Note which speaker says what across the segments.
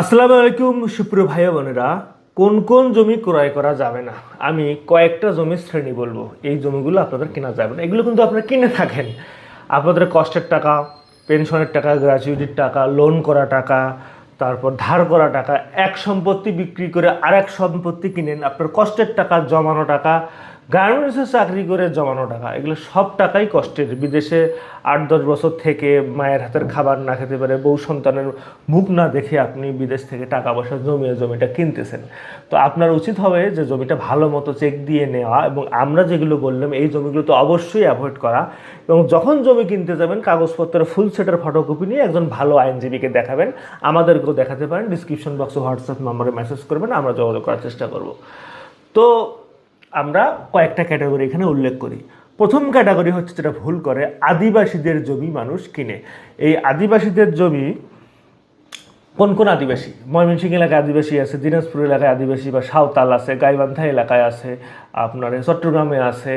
Speaker 1: আসসালামু আলাইকুম, সুপ্রিয় ভাই বোনেরা। কোন কোন জমি ক্রয় করা যাবে না? আমি কয়েকটা জমির শ্রেণি বলব। এই জমিগুলো আপনাদের কেনা যাবে না। এগুলো কিন্তু আপনারা কিনে থাকেন। আপনাদের কষ্টের টাকা, পেনশনের টাকা, গ্র্যাচুইটির টাকা, লোন করা টাকা, তারপর ধার করা টাকা, এক সম্পত্তি বিক্রি করে আরেক সম্পত্তি কিনেন। আপনার কষ্টের টাকা, জমানো টাকা গার্মেন্টসে চাকরি করে জমানো টাকা, এগুলো সব টাকাই কষ্টের। বিদেশে আট দশ বছর থেকে মায়ের হাতের খাবার না খেতে পারে বউ সন্তানের মুখ না দেখে আপনি বিদেশ থেকে টাকা পয়সা জমিয়ে জমিটা কিনতেছেন। তো আপনার উচিত হবে যে জমিটা ভালো মতো চেক দিয়ে নেওয়া এবং আমরা যেগুলো বললাম, এই জমিগুলো তো অবশ্যই অ্যাভয়েড করা এবং যখন জমি কিনতে যাবেন, কাগজপত্রের ফুল সেটের ফটোকপি নিয়ে একজন ভালো আইনজীবীকে দেখাবেন। আমাদেরকেও দেখাতে পারেন ডিসক্রিপশন বক্সে হোয়াটসঅ্যাপ নম্বরে মেসেজ করবেন, আমরা যোগাযোগ করার চেষ্টা করব। তো আমরা কয়েকটা ক্যাটাগরি এখানে উল্লেখ করি। প্রথম ক্যাটাগরি হচ্ছে যেটা ভুল করে, আদিবাসীদের জমি মানুষ কিনে। এই আদিবাসীদের জমি কোন কোন আদিবাসী? ময়মনসিংহ এলাকায় আদিবাসী আছে, দিনাজপুর এলাকায় আদিবাসী বা সাঁওতাল আছে, গাইবান্ধা এলাকায় আছে, আপনার চট্টগ্রামে আছে,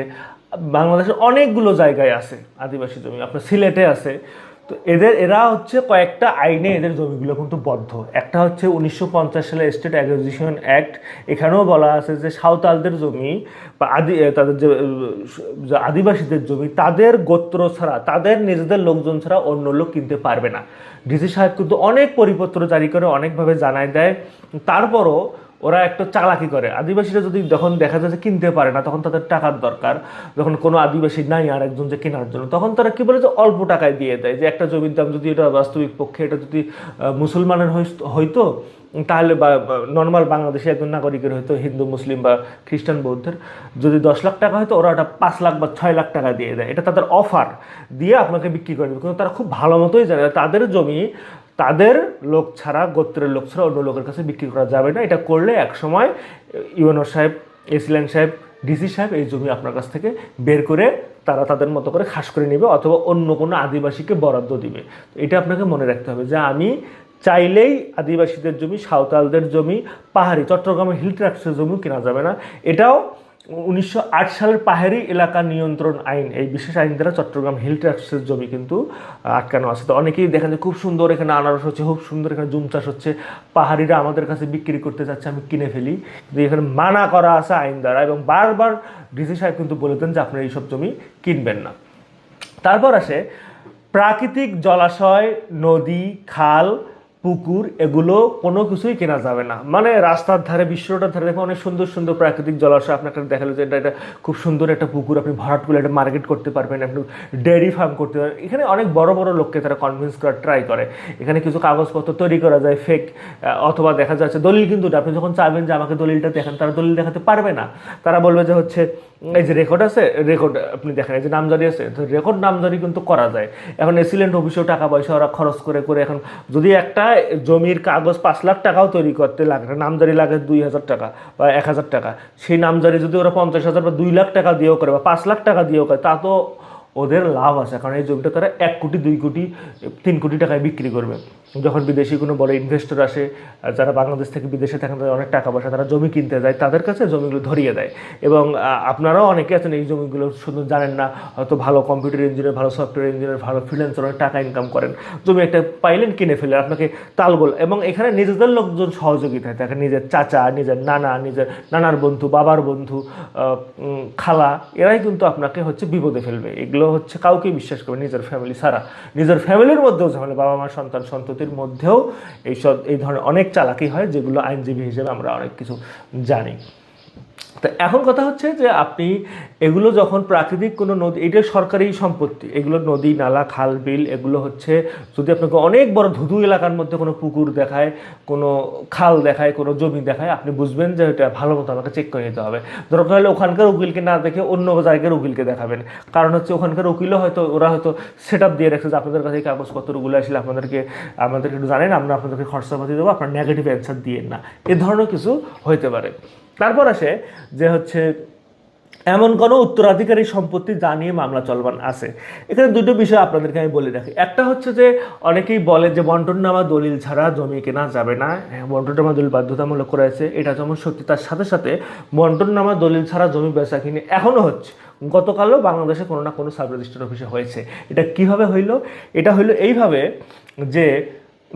Speaker 1: বাংলাদেশের অনেকগুলো জায়গায় আছে আদিবাসী জমি। আপনার সিলেটে আছে তো এদের, এরা হচ্ছে কয়েকটা আইনে এদের জমিগুলো কিন্তু বদ্ধ। একটা হচ্ছে উনিশশো পঞ্চাশ সালে স্টেট অ্যাকুইজিশন অ্যাক্ট এখানেও বলা আছে যে সাঁওতালদের জমি বা আদি তাদের যে আদিবাসীদের জমি, তাদের গোত্র ছাড়া, তাদের নিজেদের লোকজন ছাড়া অন্য লোক কিনতে পারবে না। ডিসি সাহেব কিন্তু অনেক পরিপত্র জারি করে, অনেকভাবে জানায় দেয়। তারপরও ওরা একটা চালাকি করে। আদিবাসীরা যদি যখন দেখা যায় যে কিনতে পারে না, তখন তাদের টাকার দরকার। যখন কোনো আদিবাসী নাই আর একজন যে কেনার জন্য, তখন তারা কি বলে যে অল্প টাকায় দিয়ে দেয়। যে একটা জমির দাম যদি এটা বাস্তবিক পক্ষে, এটা যদি মুসলমানের হইতো, তাহলে বা নর্মাল বাংলাদেশে একজন নাগরিকের হয়তো হিন্দু, মুসলিম বা খ্রিস্টান বৌদ্ধের, যদি দশ লাখ টাকা হয়তো ওরা ওটা পাঁচ লাখ বা ছয় লাখ টাকা দিয়ে দেয়। এটা তাদের অফার দিয়ে আপনাকে বিক্রি করে দেবে। কিন্তু তারা খুব ভালো মতোই জানে তাদের জমি তাদের লোক ছাড়া, গোত্রের লোক ছাড়া অন্য লোকের কাছে বিক্রি করা যাবে না। এটা করলে একসময় ইউএনও সাহেব, এসিলেন সাহেব, ডিসি সাহেব এই জমি আপনার কাছ থেকে বের করে তারা তাদের মতো করে খাস করে নেবে অথবা অন্য কোনো আদিবাসীকে বরাদ্দ দিবে। এটা আপনাকে মনে রাখতে হবে যে আমি চাইলেই আদিবাসীদের জমি, সাঁওতালদের জমি, পাহাড়ি চট্টগ্রামের হিল ট্রাক্সের জমিও কেনা যাবে না। এটাও উনিশশো আট সালের পাহাড়ি এলাকা নিয়ন্ত্রণ আইন, এই বিশেষ আইন দ্বারা চট্টগ্রাম হিল ট্রাক্সের জমি কিন্তু আটকানো আছে। তো অনেকেই দেখেন যে খুব সুন্দর এখানে আনারস হচ্ছে, খুব সুন্দর এখানে জুম চাষ হচ্ছে। পাহাড়িরা আমাদের কাছে বিক্রি করতে যাচ্ছে, আমি কিনে ফেলি। কিন্তু এখানে মানা করা আছে আইন দ্বারা এবং বারবার ডিসি সাহেব কিন্তু বলে দেন যে আপনারা এইসব জমি কিনবেন না। তারপর আসে প্রাকৃতিক জলাশয়, নদী, খাল পুকুর, এগুলো কোনো কিছুই কেনা যাবে না। মানে রাস্তার ধারে বিশ্বটার ধারে দেখো অনেক সুন্দর সুন্দর প্রাকৃতিক জলাশয় আপনাকে দেখাল যে এটা এটা খুব সুন্দর একটা পুকুর, আপনি ভরাট করে এটা মার্কেট করতে পারবেন আপনি ডেয়ারি ফার্ম করতে পারবেন। এখানে অনেক বড় বড় লোককে তারা কনভিন্স করার ট্রাই করে। এখানে কিছু কাগজপত্র তৈরি করা যায় ফেক অথবা দেখা যাচ্ছে দলিল কিন্তু আপনি যখন চাইবেন যে আমাকে দলিলটা দেখেন, তারা দলিল দেখাতে পারবে না। তারা বলবে যে হচ্ছে, এই যে রেকর্ড আছে রেকর্ড আপনি দেখেন, এই যে নামজারি আছে, তো রেকর্ড নামজারি কিন্তু করা যায়। এখন এসিলেন্ট অফিসেও টাকা পয়সা ওরা খরচ করে করে এখন যদি একটা জমির কাগজ পাঁচ লাখ টাকাও তৈরি করতে লাগে। নামজারি লাগে দুই হাজার টাকা বা এক হাজার টাকা। সেই নামজারি যদি ওরা পঞ্চাশ হাজার বা দুই লাখ টাকা দিয়েও করে বা পাঁচ লাখ টাকা দিয়েও করে, তা তো ওদের লাভ আছে। কারণ এই জমিটা তারা এক কোটি, দুই কোটি, তিন কোটি টাকায় বিক্রি করবে। যখন বিদেশি কোনো বড় ইনভেস্টর আসে যারা বাংলাদেশ থেকে বিদেশে থাকেন, তাদের অনেক টাকা পয়সা তারা জমি কিনতে যায়, তাদের কাছে জমিগুলো ধরিয়ে দেয়। এবং আপনারাও অনেকে আছেন এই জমিগুলো শুধু জানেন না, হয়তো ভালো কম্পিউটার ইঞ্জিনিয়ার ভালো সফটওয়্যার ইঞ্জিনিয়ার ভালো ফ্রিল্যান্সার অনেক টাকা ইনকাম করেন। জমি একটা পাইলেন, কিনে ফেলে, আপনাকে তালগোল। এবং এখানে নিজেদের লোকজন সহযোগিতায় দেখেন নিজের চাচা, নিজের নানা, নিজের নানার বন্ধু, বাবার বন্ধু খালা, এরাই কিন্তু আপনাকে হচ্ছে বিপদে ফেলবে। এগুলো হচ্ছে কাউকে বিশ্বাস করবে নিজের ফ্যামিলি ছাড়া। নিজের ফ্যামিলির মধ্যেও ঝামেলা বাবা মা সন্তান, সন্ততির মধ্যেও এইসব, এই ধরনের অনেক চালাকি হয় যেগুলো আইনজীবী হিসেবে আমরা অনেক কিছু জানি। তো এখন কথা হচ্ছে যে আপনি এগুলো যখন প্রাকৃতিক কোনো নদী, এটা সরকারি সম্পত্তি, এগুলো নদী, নালা, খাল, বিল, এগুলো হচ্ছে যদি আপনাকে অনেক বড় ধুধু এলাকার মধ্যে কোনো পুকুর দেখায়, কোনো খাল দেখায়, কোনো জমি দেখায়, আপনি বুঝবেন যে এটা ভালো মতো আমাকে চেক করে নিতে হবে। দরকার হলে ওখানকার উকিলকে না দেখে অন্য জায়গার উকিলকে দেখাবেন। কারণ হচ্ছে ওখানকার উকিলও হয়তো, ওরা হয়তো সেট আপ দিয়ে রাখছে যে আপনাদের কাছে কাগজপত্রগুলো আসলে আপনাদেরকে আমাদেরকে একটু জানেন, আমরা আপনাদেরকে খরচাপাতি দেবো, আপনার নেগেটিভ অ্যান্সার দিয়ে না। এ ধরনের কিছু হইতে পারে। তারপর আসে যে হচ্ছে এমন কোনো উত্তরাধিকারী সম্পত্তি যা নিয়ে মামলা চলমান আছে। এখানে দুটো বিষয় আপনাদেরকে আমি বলে রাখি। একটা হচ্ছে যে অনেকেই বলে যে বন্টননামা দলিল ছাড়া জমি কেনা যাবে না। হ্যাঁ, বন্টননামা দলিল বাধ্যতামূলক করেছে এটা যেমন সত্যি তার সাথে সাথে বন্টননামা দলিল ছাড়া জমি বেচা কিনে এখনও হচ্ছে। গতকালও বাংলাদেশে কোনো না কোনো সাব অফিসে হয়েছে। এটা কীভাবে হইল? এটা হইল এইভাবে যে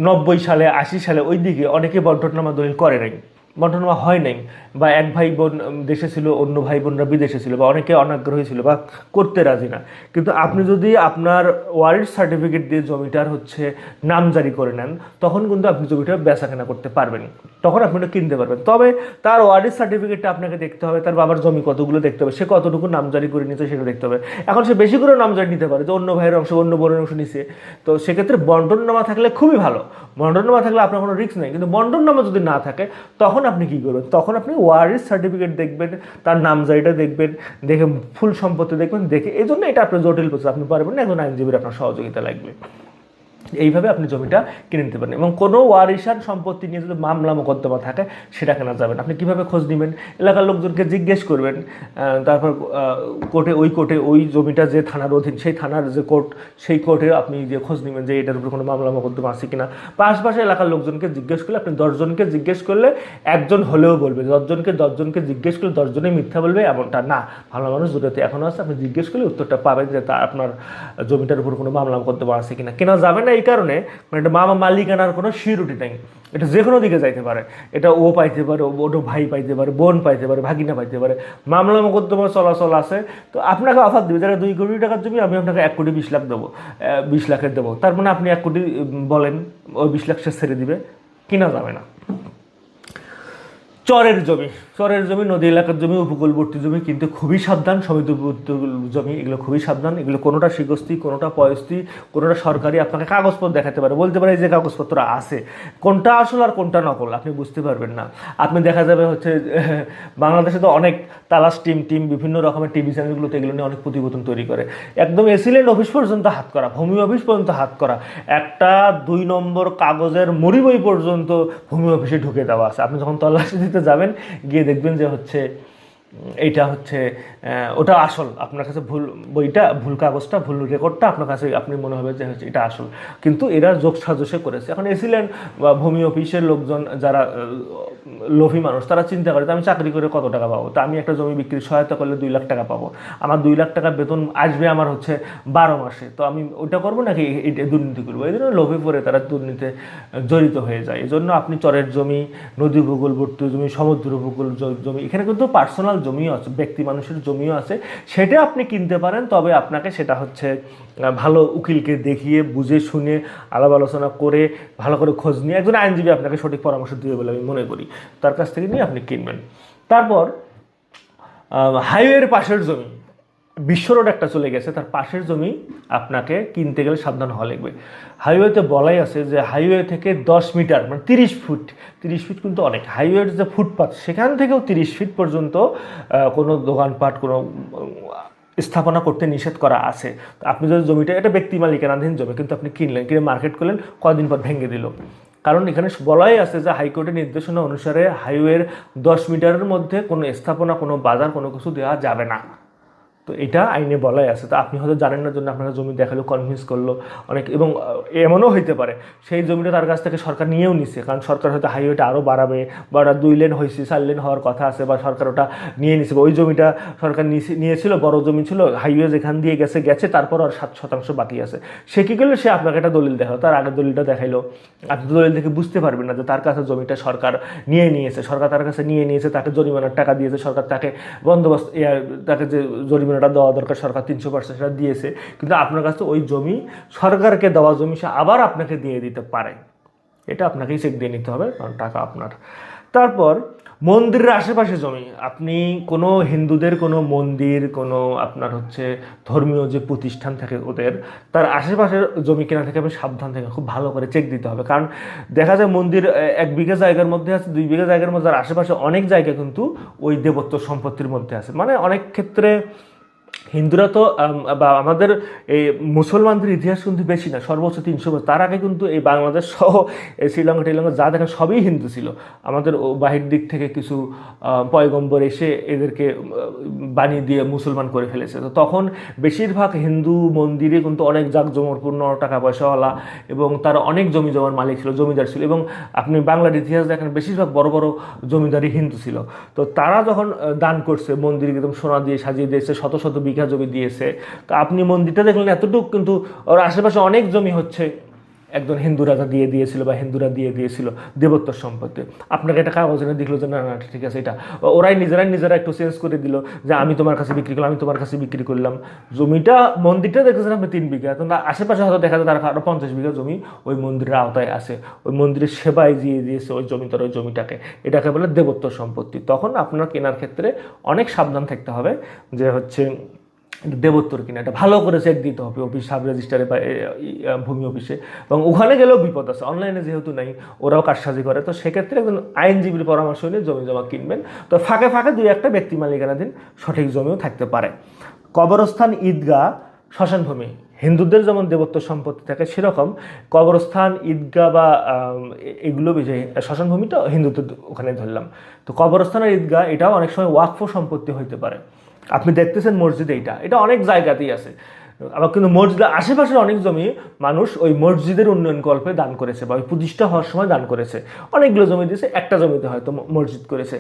Speaker 1: নব্বই সালে আশি সালে ওই দিকে অনেকে বন্টনামা দলিল করে নাই। বন্টনামা হয় নাই। বা এক ভাই বোন দেশে ছিল, অন্য ভাই বোনরা বিদেশে ছিল, বা অনেকে অনাগ্রহী ছিল, বা করতে রাজি না। কিন্তু আপনি যদি আপনার ওয়ারিড সার্টিফিকেট দিয়ে জমিটার হচ্ছে নাম জারি করে নেন, তখন কিন্তু আপনি জমিটা বেচা কেনা করতে পারবেন। তখন আপনি ওটা কিনতে পারবেন। তবে তার ওয়ারিড সার্টিফিকেটটা আপনাকে দেখতে হবে, তার বাবার জমি কতগুলো দেখতে হবে, সে কতটুকু নামজারি করে নিতে সেটা দেখতে হবে। এখন সে বেশি করে নাম জারি নিতে পারে যে অন্য ভাইয়ের অংশ, অন্য বোনের অংশ নিছে। তো সেক্ষেত্রে বন্টননামা থাকলে খুবই ভালো। বন্টননামা থাকলে আপনার কোনো রিস্ক নেই। কিন্তু বন্টননামা যদি না থাকে, তখন আপনি কি করবেন? তখন আপনি ওয়ারিস সার্টিফিকেট দেখবেন, তার নামজারিটা দেখবেন, দেখে ফুল সম্পত্তি দেখবেন, দেখে এই জন্য এটা আপনার জটিল প্রসেস আপনি পারবেন না একজন আইনজীবীর আপনার সহযোগিতা লাগবে। এইভাবে আপনি জমিটা কিনে নিতে পারেন। এবং কোনো ওয়ারিশান সম্পত্তি নিয়ে যদি মামলা, মোকদ্দমা থাকে, সেটা কেনা যাবেন আপনি কীভাবে খোঁজ নেবেন? এলাকার লোকজনকে জিজ্ঞেস করবেন তারপর কোর্টে, ওই কোর্টে ওই জমিটা যে থানার অধীন, সেই থানার যে কোর্ট, সেই কোর্টে আপনি যে খোঁজ নেবেন যে এটার উপর কোনো মামলা, মোকদ্দমা আছে কিনা। বা আশপাশে এলাকার লোকজনকে জিজ্ঞেস করলে, আপনি দশজনকে জিজ্ঞেস করলে একজন হলেও বলবে। দশজনকে দশজনকে জিজ্ঞেস করলে দশজনে মিথ্যা বলবে, এমনটা না। ভালো মানুষ দুটোতে এখনও আছে, আপনি জিজ্ঞেস করলে উত্তরটা পাবেন যে তা আপনার জমিটার উপর কোনো মামলা, মোকদ্দমা আছে কিনা। কেনা যাবে না এই কারণে মানে এটা মামা মালিকানার কোনো সিউরিটি নেই। এটা যে কোনো দিকে যাইতে পারে। এটা ও পাইতে পারে ওটো ভাই পাইতে পারে, বোন পাইতে পারে, ভাগিনা পাইতে পারে। মামলা মোকদ্দমা চলাচল আছে। তো আপনাকে অফার দেবে, যারা দুই কোটি টাকার জমি, আমি আপনাকে এক কোটি বিশ লাখ দেবো বিশ লাখের দেবো। তার মানে আপনি এক কোটি বলেন, ওই বিশ লাখ সে ছেড়ে দিবে, কিনা যাবে না। চরের জমি। চরের জমি, নদী এলাকার জমি, উপকূলবর্তী জমি, কিন্তু খুবই সাবধান সমৃদ্ধ জমি, এগুলো খুবই সাবধান। এগুলো কোনোটা শিগস্তি কোনোটা পয়স্তি, কোনোটা সরকারি আপনাকে কাগজপত্র দেখাতে পারে। বলতে পারে যে কাগজপত্র আছে, কোনটা আসল আর কোনটা নকল, আপনি বুঝতে পারবেন না। আপনি দেখা যাবে হচ্ছে, বাংলাদেশে তো অনেক তালাশ টিম টিম, বিভিন্ন রকমের টিভি চ্যানেলগুলোতে এগুলো নিয়ে অনেক প্রতিবেদন তৈরি করে। একদম এসিলেন্ট অফিস পর্যন্ত হাত করা, ভূমি অফিস পর্যন্ত হাত করা, একটা দুই নম্বর কাগজের মরি বই পর্যন্ত ভূমি অফিসে ঢুকে দেওয়া আছে। আপনি যখন তল্লাশি দিতে যাবেন, গিয়ে দেখবেন যে হচ্ছে এইটা হচ্ছে ওটা আসল। আপনার কাছে ভুল বইটা, ভুল কাগজটা, ভুল রেকর্ডটা আপনার কাছে আপনি মনে হবে যে হচ্ছে এটা আসল। কিন্তু এরা যোগ সাজসে করেছে। এখন এসিলেন বা ভূমি অফিসের লোকজন যারা লোভী মানুষ, তারা চিন্তা করে আমি চাকরি করে কত টাকা পাবো? তা আমি একটা জমি বিক্রি, সহায়তা করলে দুই লাখ টাকা পাবো। আমার দুই লাখ টাকা বেতন আসবে আমার হচ্ছে বারো মাসে। তো আমি ওটা করব নাকি এটা দুর্নীতি করব? এই জন্য লোভে পড়ে তারা দুর্নীতিতে জড়িত হয়ে যায়। এই জন্য আপনি চরের জমি নদী উপকূলবর্তী জমি সমুদ্র জ- জমি, এখানে কিন্তু পার্সোনাল জমিও আছে, ব্যক্তি মানুষের জমিও আছে, সেটা আপনি কিনতে পারেন, তবে আপনাকে সেটা হচ্ছে ভালো উকিলকে দেখিয়ে, বুঝে শুনে, আলাপ আলোচনা করে, ভালো করে খোঁজ নিয়ে, একজন আইনজীবী আপনাকে সঠিক পরামর্শ দিবে বলে আমি মনে করি, তার কাছ থেকে নিয়ে আপনি কিনবেন। তারপর হাইওয়ের পাশের জমি। বিশ্ব রোড একটা চলে গেছে, তার পাশের জমি আপনাকে কিনতে গেলে সাবধান হওয়া লাগবে। হাইওয়েতে বলাই আছে যে হাইওয়ে থেকে দশ মিটার মানে তিরিশ ফুট, তিরিশ ফিট কিন্তু অনেক। হাইওয়ের যে ফুটপাথ সেখান থেকেও তিরিশ ফিট পর্যন্ত কোনো দোকানপাট, কোনো স্থাপনা করতে নিষেধ করা আছে। আপনি যদি জমিটা, এটা ব্যক্তি মালিকানাধীন জমি, কিন্তু আপনি কিনলেন, কিনে মার্কেট করলেন কদিন পর ভেঙে দিল। কারণ এখানে বলাই আছে যে হাইকোর্টের নির্দেশনা অনুসারে হাইওয়ের দশ মিটারের মধ্যে কোনো স্থাপনা, কোনো বাজার, কোনো কিছু দেওয়া যাবে না। তো এটা আইনে বলাই আছে। তো আপনি হয়তো জানেন না জন্য আপনাকে জমি দেখাল কনভিন্স করল, অনেক এবং এমনও হইতে পারে। সেই জমিটা তার কাছ থেকে সরকার নিয়েও নিছে, কারণ সরকার হয়তো হাইওয়েটা আরও বাড়াবে বা ওটা দুই লেন হয়েছে চার লেন হওয়ার কথা আছে বা সরকার ওটা নিয়ে নিছে। ওই জমিটা সরকার নিয়েছে- নিয়েছিল, বড় জমি ছিল হাইওয়ে যেখান দিয়ে গেছে গেছে, তারপর আর সাত শতাংশ বাকি আছে। সে কী করল? সে আপনাকে একটা দলিল দেখাল, তার আগের দলিলটা দেখাইলো। আপনি দলিল দেখে বুঝতে পারবেন না যে তার কাছে জমিটা সরকার নিয়ে নিয়েছে। সরকার তার কাছে নিয়ে নিয়েছে, তাকে জরিমানার টাকা দিয়েছে, সরকার তাকে বন্দোবস্ত তাকে যে জরিমানাটা দেওয়া দরকার, সরকার তিনশো পার্সেন্ট সেটা দিয়েছে। কিন্তু আপনার কাছে ওই জমি, সরকারকে দেওয়া জমি সে আবার আপনাকে দিয়ে দিতে পারে। এটা আপনাকেই চেক দিয়ে নিতে হবে, কারণ টাকা আপনার। তারপর, মন্দিরের আশেপাশে জমি। আপনি কোনো হিন্দুদের, কোনো মন্দির, কোনো আপনার হচ্ছে ধর্মীয় যে প্রতিষ্ঠান থাকে ওদের, তার আশেপাশের জমি কেনা থেকে আপনি সাবধান থেকে খুব ভালো করে চেক দিতে হবে। কারণ দেখা যায় মন্দির এক বিঘা জায়গার মধ্যে আছে, দুই বিঘা জায়গার মধ্যে, আর আশেপাশে অনেক জায়গা কিন্তু ওই দেবত্ব সম্পত্তির মধ্যে আছে। মানে অনেক ক্ষেত্রে হিন্দুরা তো বা আমাদের এই মুসলমানদের ইতিহাস কিন্তু বেশি না, সর্বোচ্চ তিনশো বছর। তার আগে কিন্তু এই বাংলাদেশ সহ এই শ্রীলঙ্কা, টিলঙ্কা, যা দেখেন সবই হিন্দু ছিল। আমাদের বাহির দিক থেকে কিছু পয়গম্বর এসে এদেরকে বানিয়ে দিয়ে মুসলমান করে ফেলেছে। তো তখন বেশিরভাগ হিন্দু মন্দিরে কিন্তু অনেক জাঁকজমরপূর্ণ টাকা পয়সাওয়ালা এবং তার অনেক জমি জমার মালিক ছিল, জমিদার ছিল এবং আপনি বাংলার ইতিহাস দেখেন, বেশিরভাগ বড় বড় জমিদারি হিন্দু ছিল। তো তারা যখন দান করছে মন্দির একদম সোনা দিয়ে সাজিয়ে দিয়েছে, শত শত বিঘা জমি দিয়েছে। তো আপনি মন্দিরটা দেখলেন এতটুকু কিন্তু ওর আশেপাশে অনেক জমি হচ্ছে। একজন হিন্দু রাজা দিয়ে দিয়েছিল বা হিন্দুরা দিয়ে দিয়েছিল দেবত্বর সম্পত্তি। আপনাকে একটা কাগজ এনে দেখল যে, না না, ঠিক আছে, এটা। ওরাই নিজেরাই নিজেরা একটু চেঞ্জ করে দিল যে, আমি তোমার কাছে বিক্রি করলাম, আমি তোমার কাছে বিক্রি করলাম। জমিটা, মন্দিরটা দেখেছেন আপনি তিন বিঘা, তো আশেপাশে হয়তো দেখা যায় তার আরও পঞ্চাশ বিঘা জমি ওই মন্দিরের আওতায় আছে। ওই মন্দিরের সেবায় দিয়ে দিয়েছে ওই জমিটার ওই জমিটাকে। এটাকে বলে দেবত্ব সম্পত্তি। তখন আপনার কেনার ক্ষেত্রে অনেক সাবধান থাকতে হবে যে, হচ্ছে এটা দেবত্বর কিনা, এটা ভালো করে চেক দিতে হবে অফিস সাব রেজিস্টারে বা ভূমি অফিসে এবং ওখানে গেলেও বিপদ আছে অনলাইনে যেহেতু নাই, ওরাও কারসাজি করে। তো সেক্ষেত্রে একজন আইনজীবীর পরামর্শ নিয়ে জমি জমা কিনবেন। তো ফাঁকে ফাঁকে দুই একটা ব্যক্তি মালিকানাধীন সঠিক জমিও থাকতে পারে। কবরস্থান ঈদগাহ, শ্মশানভূমি, হিন্দুদের যেমন দেবত্ব সম্পত্তি থাকে সেরকম, কবরস্থান, ঈদগাহ বা এগুলো বিষয় শ্মশানভূমিটা হিন্দুদের ওখানে ধরলাম। তো কবরস্থান আর ঈদগাহ, এটাও অনেক সময় ওয়াকফ সম্পত্তি হইতে পারে। আপনি দেখতেছেন মসজিদ এইটা। এটা অনেক জায়গাতেই আছে। আবার কিন্তু মসজিদের আশেপাশের অনেক জমি মানুষ ওই মসজিদের উন্নয়ন কল্পে দান করেছে বা ওই প্রতিষ্ঠা হওয়ার সময় দান করেছে। অনেকগুলো জমি দিয়েছে, একটা জমিতে হয়তো মসজিদ করেছে।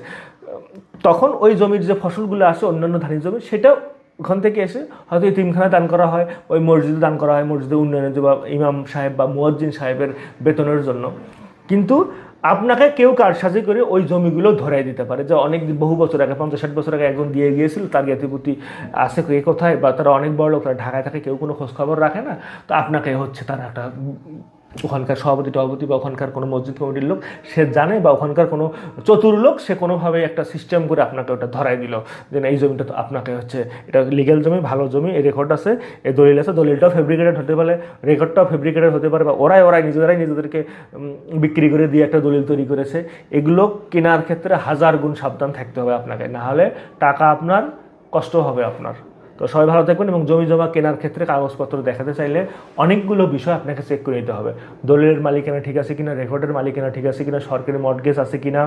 Speaker 1: তখন ওই জমির যে ফসলগুলো আসে অন্যান্য ধানের জমি, সেটা ওখান থেকে এসে হয়তো এই তিনখানা দান করা হয়, ওই মসজিদে দান করা হয়, মসজিদের উন্নয়নের বা ইমাম সাহেব বা মুয়াজ্জিন সাহেবের বেতনের জন্য। কিন্তু আপনাকে কেউ কারসাজি করে ওই জমিগুলো ধরাই দিতে পারে। যে অনেক বহু বছর আগে, পঞ্চাশ ষাট বছর আগে একজন দিয়ে গিয়েছিল, তার জ্ঞাতিপতি আছে এ কোথায় বা তারা অনেক বড় লোক, তারা ঢাকায় থাকে, কেউ কোনো খোঁজখবর রাখে না। তো আপনাকে হচ্ছে তারা একটা ওখানকার সভাপতি, টভাপতি বা ওখানকার কোনো মসজিদ কমিটির লোক, সে জানে বা ওখানকার কোনো চতুর লোক, সে কোনোভাবে একটা সিস্টেম করে আপনাকে ওটা ধরাই দিল। যে না, এই জমিটা তো আপনাকে হচ্ছে, এটা লিগেল জমি, ভালো জমি, এই রেকর্ড আছে এই দলিল আছে, দলিলটাও ফেব্রিকেটেড হতে পারে রেকর্ডটাও ফেব্রিকেটেড হতে পারে, বা ওরাই ওরাই, নিজেরাই নিজেদেরকে বিক্রি করে দিয়ে একটা দলিল তৈরি করেছে। এগুলো কেনার ক্ষেত্রে হাজার গুণ সাবধান থাকতে হবে আপনাকে। নাহলে টাকা আপনার, কষ্ট হবে আপনার। তো সবাই ভালো থাকবেন এবং জমি জমা কেনার ক্ষেত্রে কাগজপত্র দেখাতে চাইলে অনেকগুলো বিষয় আপনাকে চেক করে নিতে হবে। দলিলের মালিকানা ঠিক আছে কিনা রেকর্ডের মালিকানা ঠিক আছে কিনা, সরকারি মর্টগেজ আছে কিনা,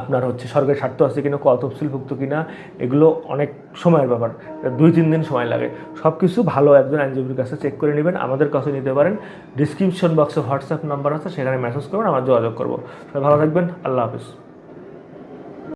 Speaker 1: আপনার হচ্ছে সরকারি স্বার্থ আছে কিনা ক তফসিলভুক্ত কিনা, এগুলো অনেক সময়ের ব্যাপার। দুই তিন দিন সময় লাগে। সব কিছু ভালো একজন আইনজীবীর কাছে চেক করে নেবেন, আমাদের কাছে নিতে পারেন। ডিসক্রিপশন বক্সে হোয়াটসঅ্যাপ নাম্বার আছে, সেখানে মেসেজ করবেন, আমরা যোগাযোগ করব। সবাই ভালো থাকবেন, আল্লাহ হাফিজ।